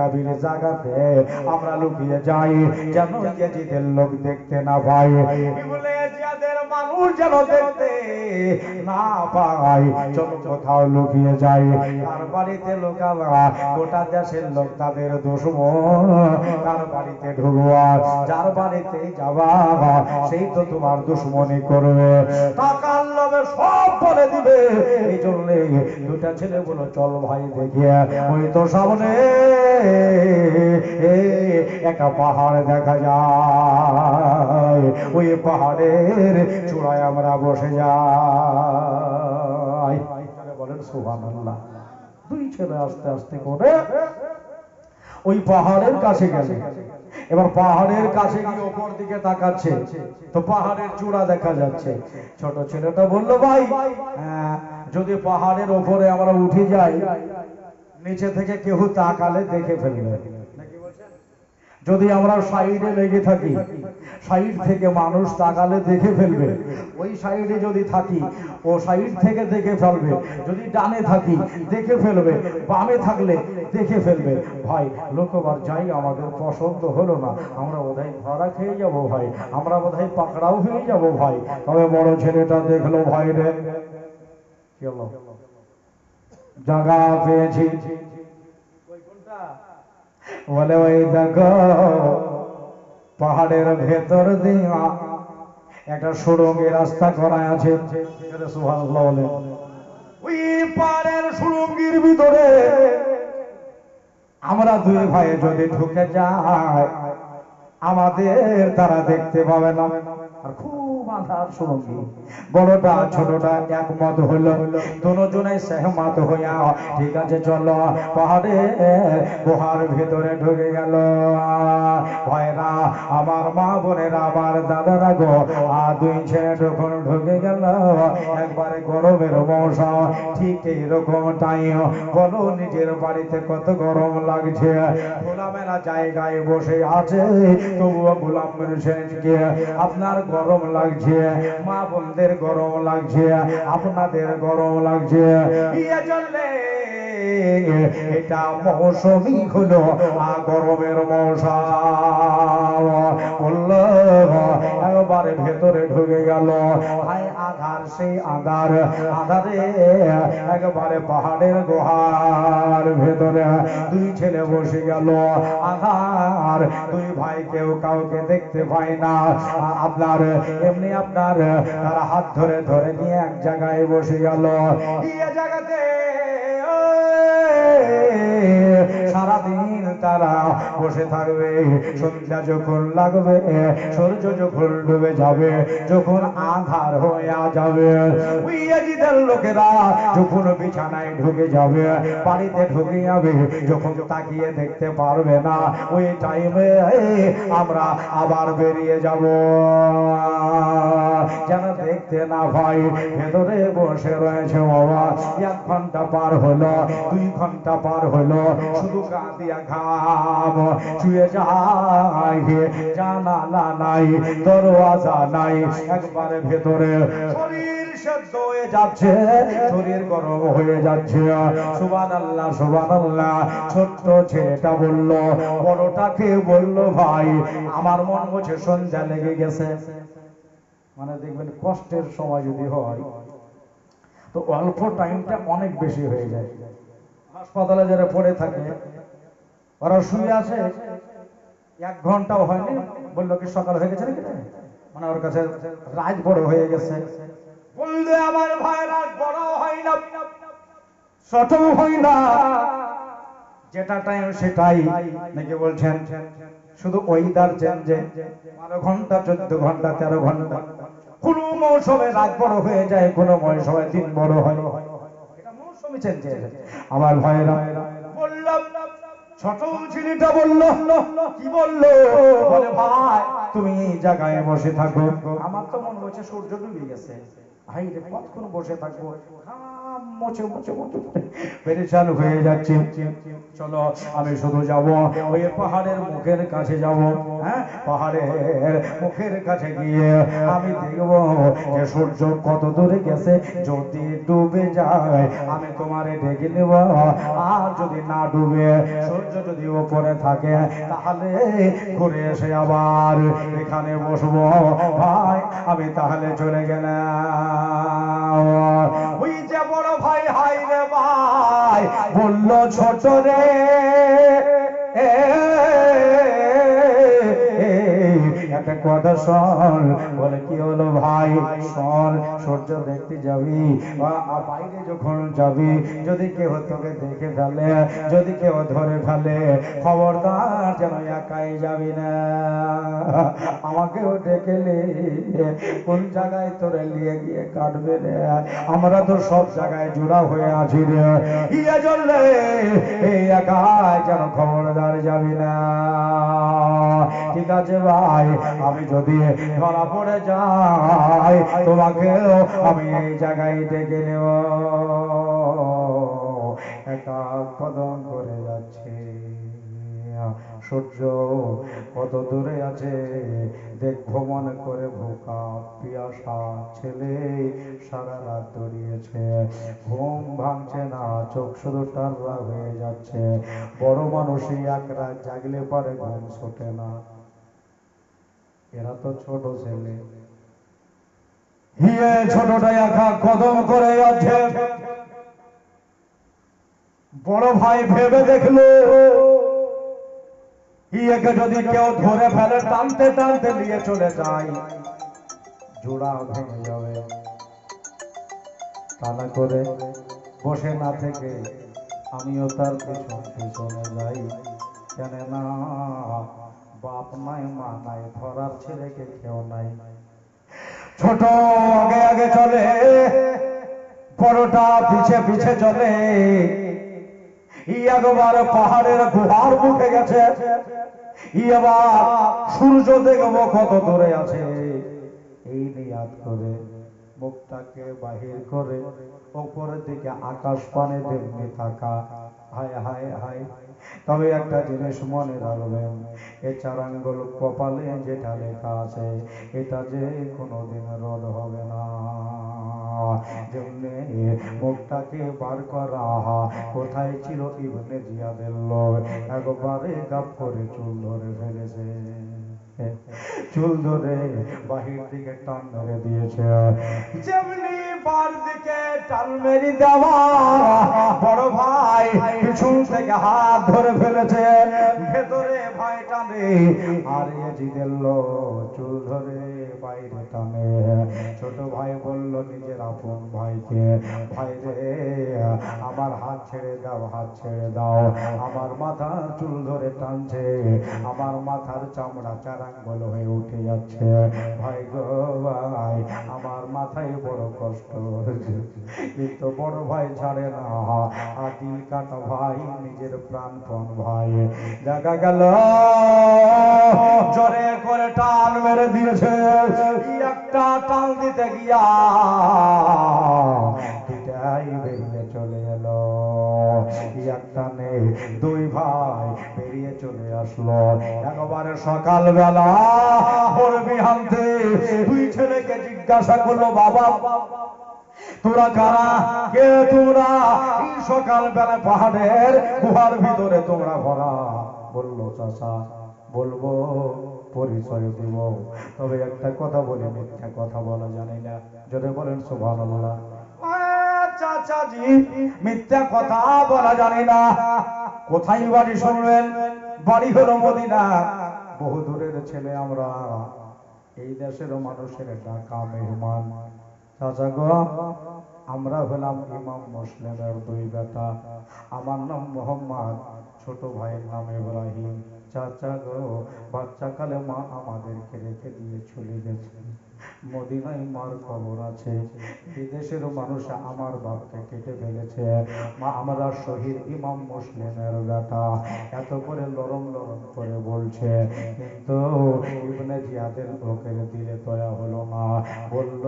নিরাবিলি জায়গাতে আমরা লুকিয়ে যাই যেন ইয়াজিদের লোক দেখতে না পাই বলে যাদের মানুষ যেন দেখতে না পাই চলো কোথাও লুকিয়ে যাই কার বাড়িতে লোকাবা গোটা দেশের লোক তাদের দুশ্মন। কার বাড়িতে ঢুকবা যার বাড়িতে যাবা, সেই তো তোমার দুশ্মনী করবে। টাকার লোভে সব বলে দিবে। এই জন্য দুটা ছেলে বলো, চল ভাই দেখিয়ে ওই তো সামনে একটা পাহাড় দেখা যায়। ওই পাহাড়ের চূড়ায় আমরা বসে যাই। দুই ছেলে আস্তে আস্তে করে ওই পাহাড়ের কাছে গেছে এবার পাহাড়ের কাছে গিয়ে ওপর দিকে তাকাচ্ছে। তো পাহাড়ের চূড়া দেখা যাচ্ছে। ছোট ছেলেটা বলল ভাই হ্যাঁ, যদি পাহাড়ের ওপরে আমরা উঠে যাই নিচে থেকে কেউ তাকালে দেখে ফেলবে। যদি আমরা সাইডে লেগে থাকি, সাইড থেকে মানুষ তাকালে দেখে ফেলবে। ওই সাইডে যদি থাকি, ও সাইড থেকে দেখে ফেলবে। যদি ডানে থাকি, দেখে ফেলবে। বামে থাকলে দেখে ফেলবে। ভাই, লোকবার যাই, আমাদের পছন্দ হলো না। আমরা বোধহয় ধরা খেয়ে যাব ভাই। আমরা বোধহয় পাকড়াও হয়ে যাব ভাই। তবে বড় ছেলেটা দেখল ভাই রে। জায়গা পেয়েছি। বলে, ওই দেখো, পাহাড়ের ভেতর দিয়া একটা সুড়ঙ্গের রাস্তা করা আছে। ওই পাহাড়ের সুড়ঙ্গির ভিতরে আমরা দুই ভাই যদি ঢুকে যাই, আমাদের তারা দেখতে পাবে না। আর খুব আধার সুরঙ্গি বড়টা ছোটটা একমত হলো দুজনে সেহমত হইয়া, ঠিক আছে, চলো। পাহাড়ে গুহার ভিতরে ঢুকে গেল। ভয়রা আমার মা বোনেরা আমার দাদারা গো আর দুই ছেলে যখন ঢুকে গেল, একবারে গরমের মৌসুম, ঠিক এইরকম টাইম বলো নিজের বাড়িতে কত গরম লাগছে। খোলামেলা জায়গায় বসে আছে, তবুও গোলাম মেরেছেনকে আপনার গরম লাগছে মা বোনদের গরম লাগছে আপনাদের গরম লাগছে। ইয়ে এটা মৌসুমি হলো গরমের মৌসুম একবারে ভেতরে ঢুকে গেল। হায় আধার, সেই আধার, আধারে একবারে পাহাড়ের গুহার ভেতরে দুই ছেলে বসে গেল। আধার, দুই ভাই কেউ কাউকে দেখতে পায় না। আপনার, এমনি আপনার, তারা হাত ধরে ধরে নিয়ে এক জায়গায় বসে গেল। জায়গাতে সারাদিন তারা বসে থাকবে। সন্ধ্যা যখন লাগবে, সূর্য যখন ডুবে যাবে, যখন আধার হয়ে যাবে লোকেরা যখন বিছানায় ঢুকে যাবে, বাড়িতে ঢুকে যাবে, যখন তাকিয়ে দেখতে পারবে না, ওই টাইমে আমরা আবার বেরিয়ে যাব। যেন দেখতে না ভাই ভেতরে বসে রয়েছে বাবা। এক ঘণ্টা পার হলো, দুই ঘণ্টা পার হলো, শুধু কাঁদিয়া চুয়ে যায় জানালা নাই, দরওয়াজা নাই, একবারে ভেতরে যাচ্ছে, শরীর গরম হয়ে যাচ্ছে। সুবান আল্লাহ সুবান আল্লাহ ছোট্ট ছেলেটা বলল বড়টাকে বলল ভাই? আমার মন সন্ধ্যা লেগে গেছে। মানে দেখবেন কষ্টের সময় যদি হয়, তো অল্প টাইমটা অনেক বেশি হয়ে যায়। হাসপাতালে যারা পড়ে থাকে ওরা শুয়ে আছে। এক ঘন্টাও হয়নি। বলল কি সকাল হয়ে গেছে নাকি? মানে ওর কাছে রাত বড় হয়ে গেছে। বললে, আমার ভাই, রাত বড় হয় না। না। যেটা টাইম সেটাই। নাকি বলছেন, শুধু ওয়েদার চেঞ্জে বারো ঘণ্টা, চোদ্দ ঘণ্টা, তেরো ঘণ্টা। কোন মৌসুমে রাত বড় হয়ে যায়, কোন মৌসুমে দিন বড় হয়। এটা আমার বললাম ছোট ছেলেটা বলল, কি বলল? বলে, ভাই, তুমি জায়গায় বসে থাকো। আমার তো মনে হচ্ছে সূর্য ডুবে গেছে। ভাই রে কতক্ষণ বসে থাকব? মোচে হয়ে যাচ্ছে। চলো, আমি শুধু যাব, ওই পাহাড়ের মুখের কাছে যাব। হ্যাঁ পাহাড়ের মুখের কাছে গিয়ে আমি দেখব যে সূর্য কত দূরে গেছে। যদি ডুবে যায়, আমি তোমারে ডেকে নেব। আর যদি না ডুবে, সূর্য যদি ওপরে থাকে, তাহলে ঘুরে এসে আবার এখানে বসবো। ভাই, আমি তাহলে চলে গেলাম। ওই যে বড় ভাই হাই রে ভাই, বলল, ছোট রে। কথা শোন, বলে, কি হলো ভাই? শোন, সূর্য দেখতে যাবি বাইরে যখন যাবি, যদি কেউ তোকে দেখে ফেলে, যদি কেউ ধরে ফেলে, খবরদার যেন একাই যাবি না। আমাকেও ডেকে কোন জায়গায় তোরে নিয়ে গিয়ে কাটবে রে? আমরা তো সব জায়গায় জোড়া হয়ে আছি রে। ইয়ে চললে এই একাই যেন খবরদার যাবি না? ঠিক আছে ভাই আমি যদি ধরা পড়ে যাই, তোমাকেও আমি এই জায়গায় ডেকে নেব। একা কদম করে যাচ্ছে। সূর্য কত দূরে আছে? দেখব মনে করে ভোকা পিয়াসা ছেলে সারা রাত দৌড়িয়েছে। ঘুম ভাঙছে না, চোখ শুধু টাররা হয়ে যাচ্ছে। বড় মানুষই এক রাত জাগলে পরে, ঘুম ছোটে না। এরা তো ছোট ছেলে। হিয়ে ছোটটা একা কদম করে যাচ্ছে বড় ভাই ভেবে দেখল ইয়েকে যদি কেউ ধরে ফেলে, টানতে টানতে নিয়ে চলে যায়। জোড়া ভেঙে যাবে। করে বসে না থেকে আমিও তার পেছন পেছনে যাই। কেন না বাপ নাই, মা নাই, ধরার ছেলেকে কেউ নাই। ছোট আগে আগে চলে, বড়টা পিছে পিছে চলে। ই একবার পাহাড়ের গুহার মুখে গেছে। ই এবার সূর্য দেখব কত দূরে আছে। এই নিয়াদ করে মুখটাকে বাহির করে ওপরের দিকে আকাশ পানে তেমনি থাকা। হায় হায় হায়। তবে একটা জিনিস মনে রাখবেন, এ চারাঙ্গল কপালে যেটা লেখা আছে, এটা যে কোনোদিন রদ হবে না। মুখটাকে বার করা, কোথায় ছিল ইবনে জিয়াদের লোক একবারে গাপ করে চুল ধরে ফেলেছে। চুল ধরে বাহির দিকে টান ধরে দিয়েছে। যেমনি বার দিকে টান মেরে দেওয়া, বড় ভাই পিছন থেকে হাত ধরে ফেলেছে। ভেতরে ভাই টানে, আর এজিদের চুল ছোট ভাই বলল, নিজের আপন ভাইকে ভাই রে আমার হাত ছেড়ে দাও, হাত ছেড়ে দাও। আমার মাথার চুল ধরে টানছে, আমার মাথার চামড়া চারাঙ্গল হয়ে উঠে যাচ্ছে। ভাই গো ভাই, আমার মাথায় বড় কষ্ট কিন্তু বড় ভাই ছাড়ে না। আদিল কাটা ভাই, নিজের প্রাণপণ ভাই। দেখা গেল জোরে দুই ভাই বেরিয়ে চলে আসলো। একবারে সকালবেলা দুই ছেলেকে জিজ্ঞাসা করল, বাবা, তোরা কারা? কে সকাল বেলা পাহাড়ের গুহার ভিতরে তোমরা ভরা? বলল, চাচা বলব পরিচয় দিব। তবে একটা কথা বলি মিথ্যা কথা বলা জানি না। যদি বলেন সুবহানাল্লাহ। চাচাজি মিথ্যা কথা বলা জানি না। কোথায় বাড়ি শুনবেন? বাড়ি হলো মদিনা। বহু দূরের ছেলে আমরা। এই দেশের মানুষের ডাকা মেহমান। চাচা গো আমরা হলাম ইমাম মুসলিমের দুই বেটা। আমার নাম মোহাম্মদ। ছোট ভাইয়ের নাম ইব্রাহিম। চাচা গো বাচ্চা কালে মা আমাদেরকে রেখে দিয়ে চলে গেছে মদিনায় মার খবর আছে। বিদেশের মানুষ আমার বাপকে কেটে ফেলেছে। মা আমরা শহীদ ইমাম মুসলিমের বেটা। এত করে লরম লরম করে বলছে। কিন্তু ইবনে জিয়াদের লোকের দিলে দয়া হলো না। বলল,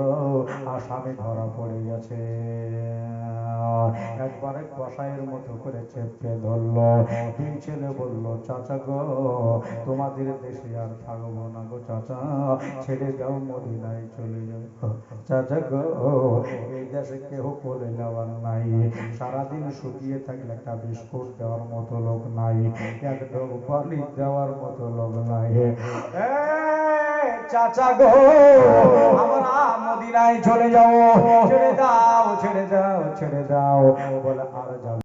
আসামি ধরা পড়ে গেছে। একবারে কষাইয়ের মতো করে চেপে ধরলো। দুই ছেলে বলল, চাচা গো, তোমাদের দেশে আর থাকব না গো চাচা। ছেড়ে যাও, মদিনায় চলে যাও। চাচা গো, এই দেশে কেউ কোলে নেওয়ার নাই। সারাদিন শুকিয়ে থাকলে একটা বিস্কুট দেওয়ার মতো লোক নাই। এক ঢোক পানি দেওয়ার মতো লোক নাই। চাচা গো, আমরা মদিনায় চলে যাও ছেড়ে দাও ছেড়ে দাও ছেড়ে দাও। বলে, আর যাও